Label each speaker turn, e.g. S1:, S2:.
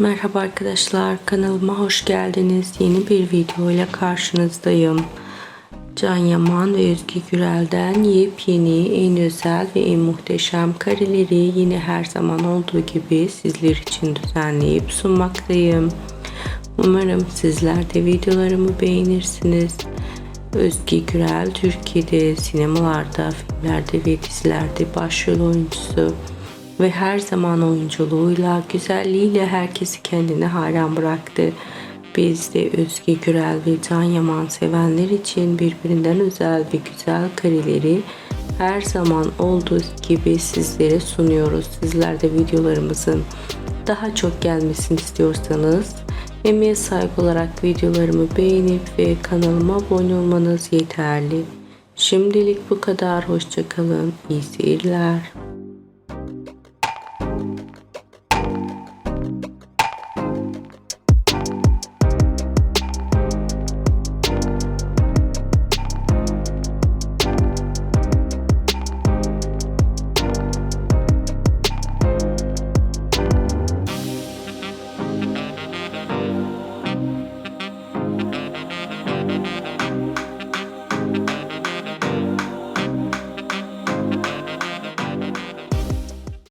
S1: Merhaba arkadaşlar kanalıma hoş geldiniz. Yeni bir video ile karşınızdayım. Can Yaman ve Özge Gürel'den yepyeni, en özel ve en muhteşem kareleri yine her zaman olduğu gibi sizler için düzenleyip sunmaktayım. Umarım sizler de videolarımı beğenirsiniz. Özge Gürel Türkiye'de sinemalarda, filmlerde ve dizilerde başrol oyuncusu ve her zaman oyunculuğuyla, güzelliğiyle herkesi kendine hayran bıraktı. Biz de Özge Gürel ve Can Yaman sevenler için birbirinden özel ve güzel kareleri her zaman olduğu gibi sizlere sunuyoruz. Sizler de videolarımızın daha çok gelmesini istiyorsanız emeğe saygı olarak videolarımı beğenip ve kanalıma abone olmanız yeterli. Şimdilik bu kadar. Hoşçakalın. İyi seyirler.